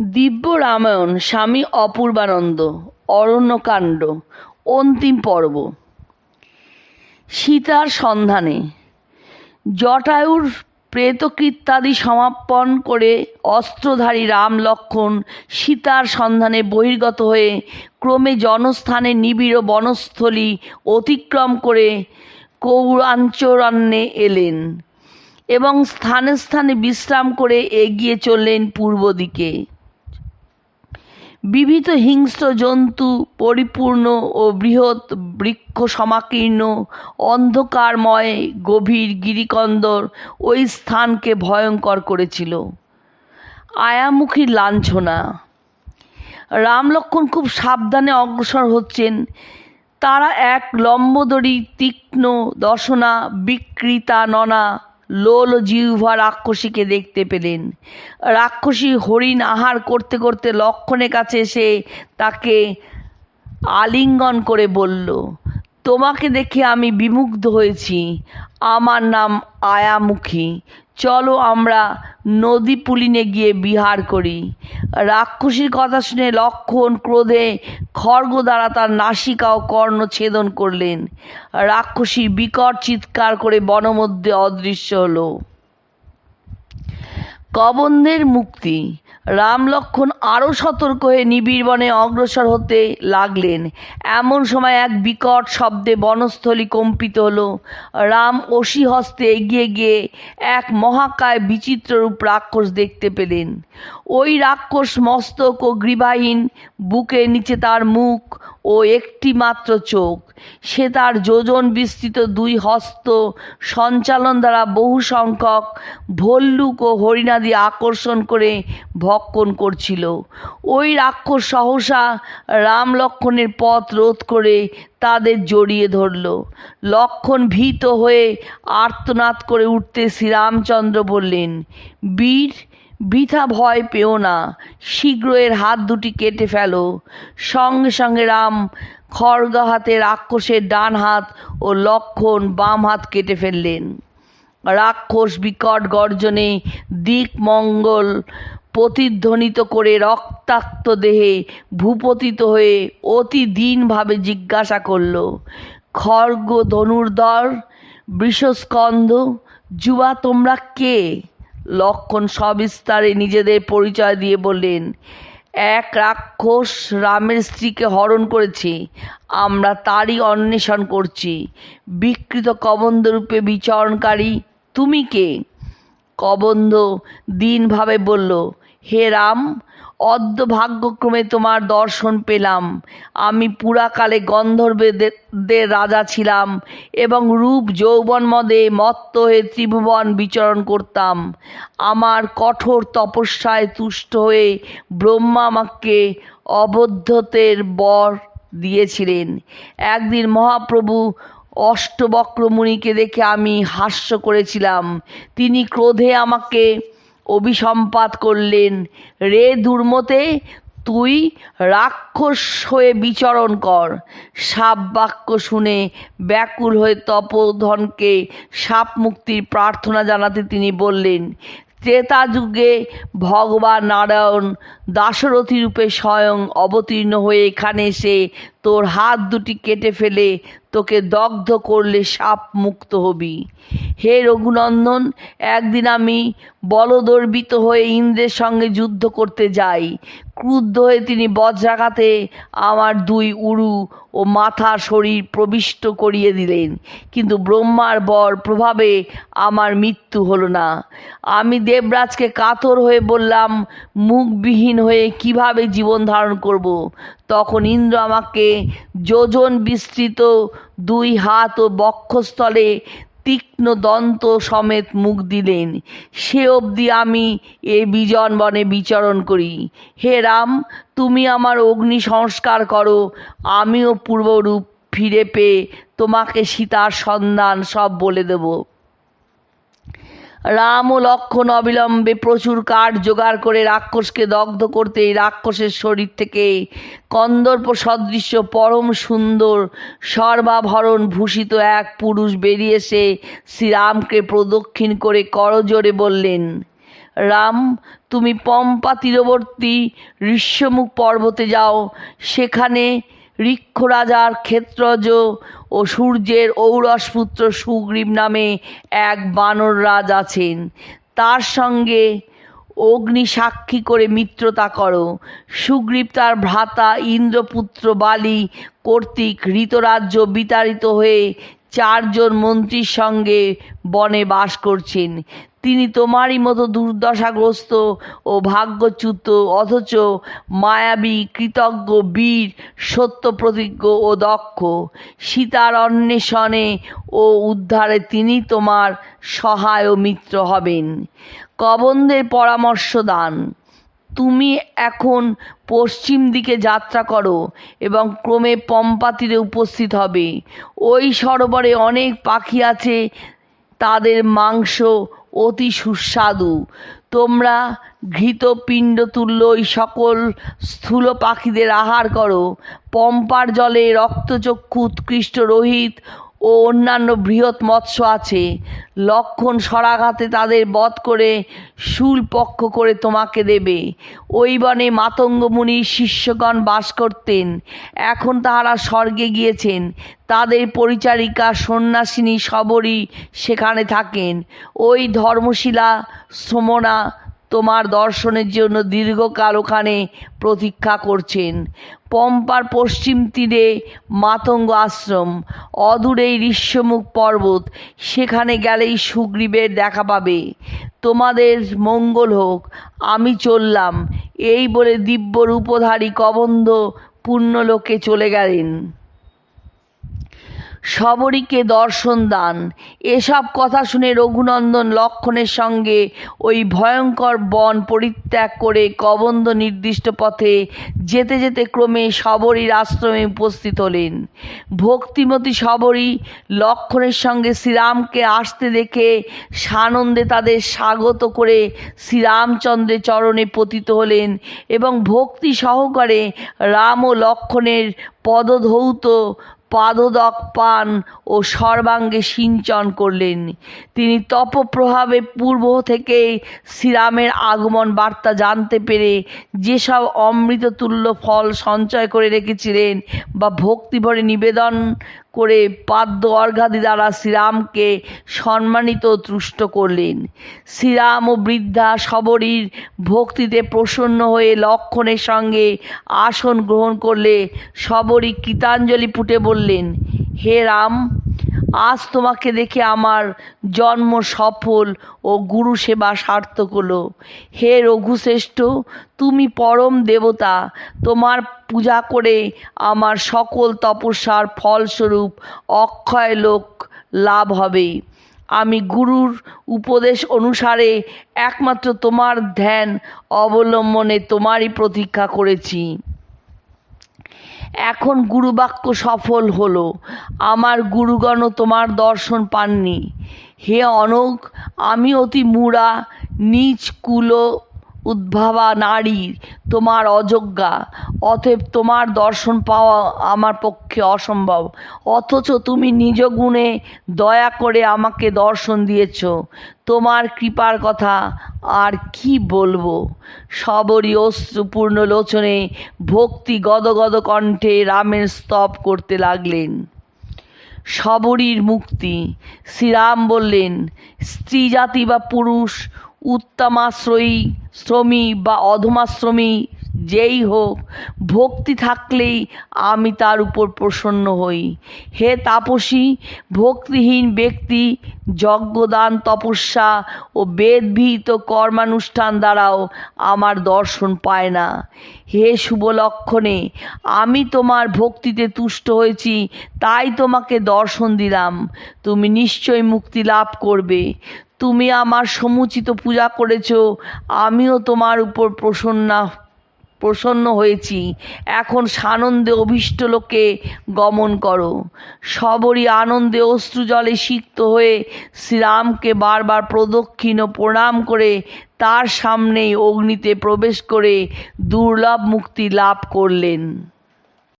দিব্য রামায়ণ স্বামী অপূর্বানন্দ, অরণ্যকাণ্ড, অন্তিম পর্ব। সীতার সন্ধানে, জটায়ুর প্রেতকৃত্যাদি সমাপন করে অস্ত্রধারী রাম লক্ষণ সীতার সন্ধানে বহির্গত হয়ে ক্রমে জনস্থানে নিবিড় বনস্থলী অতিক্রম করে কৌরাঞ্চরণ্যে এলেন এবং স্থানে স্থানে বিশ্রাম করে এগিয়ে চললেন পূর্ব দিকে বিবিধ হিংস্র জন্তু, পরিপূর্ণ ও বৃহৎ বৃক্ষ সমাকীর্ণ, অন্ধকারময়, গভীর গিরিকন্দর ওই স্থানকে ভয়ঙ্কর করেছিল। আয়ামুখী লাঞ্ছনা। রাম লক্ষ্মণ খুব সাবধানে অগ্রসর হচ্ছেন। তারা এক লম্বদড়ি তীক্ষ্ণ দশনা বিকৃতা ননা লোল জিহ্বা রাক্ষসীকে দেখতে পেলেন। রাক্ষসী হরিণ আহার করতে করতে লক্ষণের কাছে এসে তাকে আলিঙ্গন করে বলল, তোমাকে দেখে আমি বিমুগ্ধ হয়েছি। আমার নাম আয়ামুখী। চলো আমরা নদী পুলিনে গিয়ে বিহার করি। রাক্ষসীর কথা শুনে লক্ষণ ক্রোধে খর্গ দ্বারা তার নাসিকা ও কর্ণ ছেদন করলেন। রাক্ষসী বিকট চিৎকার করে বনমধ্যে অদৃশ্য হলো। কবন্ধের মুক্তি। রাম লক্ষণ আরও সতর্ক হয়ে নিবিড় বনে অগ্রসর হতে লাগলেন। এমন সময় এক বিকট শব্দে বনস্থলী কম্পিত হলো। রাম অসি হস্তে এগিয়ে গিয়ে এক মহাকায় বিচিত্ররূপ রাক্ষস দেখতে পেলেন। ওই রাক্ষস মস্তক ও গ্রীবাহীন বুকের নিচে তার মুখ ও একটি মাত্র চোখ। সে তার যোজন বিস্তৃত দুই হস্ত সঞ্চালন দ্বারা বহু সংখ্যক ভল্লুক ও হরিণাদি আকর্ষণ করে ভক্ষণ করছিল। ওই রাক্ষস সহসা রাম লক্ষণের পথ রোধ করে তাদের জড়িয়ে ধরল। লক্ষণ ভীত হয়ে আর্তনাদ করে উঠতে শ্রীরামচন্দ্র বললেন, বীর বৃথা ভয় পেও না শীঘ্র এর হাত দুটি কেটে ফেলো। সঙ্গে সঙ্গে রাম খড়গ হাতে রাক্ষসের ডান হাত ও লক্ষণ বাম হাত কেটে ফেললেন। রাক্ষস বিকট গর্জনে দিক মঙ্গল প্রতিধ্বনিত করে রক্তাক্ত দেহে ভূপতিত হয়ে অতি দীনভাবে জিজ্ঞাসা করল খর্গ ধনুর্ধর বৃষস্কন্ধ যুবা তোমরা কে? লক্ষণ সবিস্তারে নিজেদের পরিচয় দিয়ে বললেন, এক রাক্ষস রামের স্ত্রীকে হরণ করেছে। আমরা তারই অন্বেষণ করছি। বিকৃত কবন্ধরূপে বিচরণকারী তুমি কে? কবন্ধ দিনভাবে বলল, হে রাম অদ্য ভাগ্যক্রমে তোমার দর্শন পেলাম। আমি পুরাকালে গন্ধর্বদের রাজা ছিলাম এবং রূপ যৌবন মদে মত্ত হয়ে ত্রিভুবন বিচরণ করতাম। আমার কঠোর তপস্যায় তুষ্ট হয়ে ব্রহ্মা আমাকে অবদ্ধতের বর দিয়েছিলেন। একদিন মহাপ্রভু অষ্টবক্র মুনিকে দেখে আমি হাস্য করেছিলাম। তিনি ক্রোধে আমাকে অভিসম্পাত করলেন। রে দুর্মতে, তুই রাক্ষস হয়ে বিচরণ কর। সাপ বাক্য শুনে ব্যাকুল হয়ে তপোধনকে সাপ মুক্তির প্রার্থনা জানাতে তিনি বললেন, ত্রেতা যুগে ভগবান নারায়ণ দাশরথী রূপে স্বয়ং অবতীর্ণ হয়ে এখানে এসে তোর হাত দুটি কেটে ফেলে তোকে দগ্ধ করলে সাপ মুক্ত হবি। হে রঘুনন্দন, একদিন আমি বলদর্বিত হয়ে ইন্দ্রের সঙ্গে যুদ্ধ করতে যাই। ক্রুদ্ধ হয়ে তিনি বজ্রাঘাতে আমার দুই উরু ও মাথা শরীর প্রবিষ্ট করিয়ে দিলেন। কিন্তু ব্রহ্মার বর প্রভাবে আমার মৃত্যু হলো না। আমি দেবরাজকে কাতর হয়ে বললাম, মুখবিহীন হয়ে কীভাবে জীবন ধারণ করব। তখন ইন্দ্র আমাকে যোজন বিস্তৃত দুই হাত ও বক্ষস্থলে তীক্ষ্ণ দন্ত সমেত মুখ দিলেন। সে অবধি আমি এ বিজন বনে বিচরণ করি। হে রাম, তুমি আমার অগ্নি সংস্কার করো। আমিও পূর্বরূপ ফিরে পেয়ে তোমাকে সীতার সন্ধান সব বলে দেব। রাম ও লক্ষণ অবিলম্বে প্রচুর কাঠ জোগাড় করে রাক্ষসকে দগ্ধ করতে রাক্ষসের শরীর থেকে কন্দর্প সদৃশ্য পরম সুন্দর সর্বাভরণ ভূষিত এক পুরুষ বেরিয়ে এসে শ্রীরামকে প্রদক্ষিণ করে করজোরে বললেন, রাম, তুমি পম্পা তীরবর্তী ঋষ্যমুখ পর্বতে যাও। সেখানে ঋক্ষরাজার ক্ষেত্রজ ও সূর্যের ঔরসপুত্র সুগ্রীব নামে এক বানর রাজ আছেন। তার সঙ্গে অগ্নি সাক্ষী করে মিত্রতা করো। সুগ্রীব তার ভ্রাতা ইন্দ্রপুত্র বালি কর্তৃক ঋতরাজ্য বিতাড়িত হয়ে চারজন মন্ত্রীর সঙ্গে বনে বাস করছেন। তিনি তোমারই মতো দুর্দশাগ্রস্ত ও ভাগ্যচ্যুত, অথচ মায়াবী, কৃতজ্ঞ, বীর, সত্য প্রতিজ্ঞ ও দক্ষ। সীতার অন্বেষণে ও উদ্ধারে তিনি তোমার সহায় ও মিত্র হবেন। কবন্ধের পরামর্শ দান তুমি এখন পশ্চিম দিকে যাত্রা করো এবং ক্রমে পম্পা তীরে উপস্থিত হবে। ওই সরোবরে অনেক পাখি আছে, তাদের মাংস অতি সুস্বাদু। তোমরা ঘৃত পিণ্ডতুল্য ওই সকল স্থূল পাখিদের আহার করো। পম্পার জলে রক্তচক্ষু উৎকৃষ্ট রোহিত ও অন্যান্য বৃহৎ মৎস্য আছে। লক্ষণ সরাঘাতে তাদের বধ করে শূল পক্ষ করে তোমাকে দেবে। ওই বনে মাতঙ্গ শিষ্যগণ বাস করতেন। এখন তাহারা স্বর্গে গিয়েছেন। তাদের পরিচারিকা সন্ন্যাসিনী সবরী সেখানে থাকেন। ওই ধর্মশিলা শ্রমণা তোমার দর্শনের জন্য দীর্ঘকাল ওখানে প্রতীক্ষা করছেন। পম্পার পশ্চিম তীরে মাতঙ্গ আশ্রম অদূরেই ঋষ্যমুখ পর্বত, সেখানে গেলেই সুগ্রীবের দেখা পাবে। তোমাদের মঙ্গল হোক, আমি চললাম। এই বলে দিব্য রূপধারী কবন্ধ পুণ্যলোকে চলে গেলেন। সবরীকে দর্শন দান। এসব কথা শুনে রঘুনন্দন লক্ষণের সঙ্গে ওই ভয়ঙ্কর বন পরিত্যাগ করে কবন্ধ নির্দিষ্ট পথে যেতে যেতে ক্রমে সবরীর আশ্রমে উপস্থিত হলেন। ভক্তিমতী সবরী লক্ষণের সঙ্গে শ্রীরামকে আসতে দেখে সানন্দে তাদের স্বাগত করে শ্রীরামচন্দ্রের চরণে পতিত হলেন এবং ভক্তি সহকারে রাম ও লক্ষণের পদধৌত পাদদক পান ও সর্বাঙ্গে সিঞ্চন করলেন। তিনি তপপ্রভাবে পূর্ব থেকে শ্রীরামের আগমন বার্তা জানতে পেরে যেসব অমৃততুল্য ফল সঞ্চয় করে রেখেছিলেন বা ভক্তিভরে নিবেদন করে পাদ্য অর্ঘাদি দ্বারা শ্রীরামকে সম্মানিত তুষ্ট করলেন। শ্রীরাম ও বৃদ্ধা সবরীর ভক্তিতে প্রসন্ন হয়ে লক্ষণের সঙ্গে আসন গ্রহণ করলে সবরী কীতাঞ্জলি ফুটে বললেন, হে রাম আজ তোমাকে দেখে আমার জন্ম সফল ও গুরু সেবা সার্থক হলো। হে রঘুশ্রেষ্ঠ, তুমি পরম দেবতা, তোমার পূজা করে আমার সকল তপস্যার ফলস্বরূপ অক্ষয় লোক লাভ হবে। আমি গুরুর উপদেশ অনুসারে একমাত্র তোমার ধ্যান অবলম্বনে তোমারই প্রতীক্ষা করেছি। এখন গুরুবাক্য সফল হলো। আমার গুরুগণ তোমার দর্শন পাননি। হে অনক, আমি অতি মূড়া নিজ কুল উদ্ভাবা নারী, তোমার অযোগ্যা। অতএব তোমার দর্শন পাওয়া আমার পক্ষে অসম্ভব। অথচ তুমি নিজ গুণে দয়া করে আমাকে দর্শন দিয়েছ। তোমার কৃপার কথা আর কি বলব? সবরই অশ্রুপূর্ণ লোচনে ভক্তি গদগদ কণ্ঠে রামের স্তব করতে লাগলেন। সবরীর মুক্তি। শ্রীরাম বললেন, স্ত্রী জাতি বা পুরুষ উত্তমাশ্রয়ী, শ্রমী বা অধমাশ্রমী, যেই হোক, ভক্তি থাকলেই আমি তার উপর প্রসন্ন হই। হে তাপসী, ভক্তিহীন ব্যক্তি, যজ্ঞদান, তপস্যা ও বেদবিহিত কর্মানুষ্ঠান দ্বারাও আমার দর্শন পায় না। হে শুভ লক্ষণে, আমি তোমার ভক্তিতে তুষ্ট হয়েছি, তাই তোমাকে দর্শন দিলাম। তুমি নিশ্চয় মুক্তি লাভ করবে। তুমি আমার সমুচিত পূজা করেছ, আমিও তোমার উপর প্রসন্না, প্রসন্ন হয়েছি। এখন সানন্দে অভীষ্ট লোকে গমন করো। সবরই আনন্দে অশ্রুজলে সিক্ত হয়ে শ্রীরামকে বারবার প্রদক্ষিণ ও প্রণাম করে তার সামনেই অগ্নিতে প্রবেশ করে দুর্লভ মুক্তি লাভ করলেন।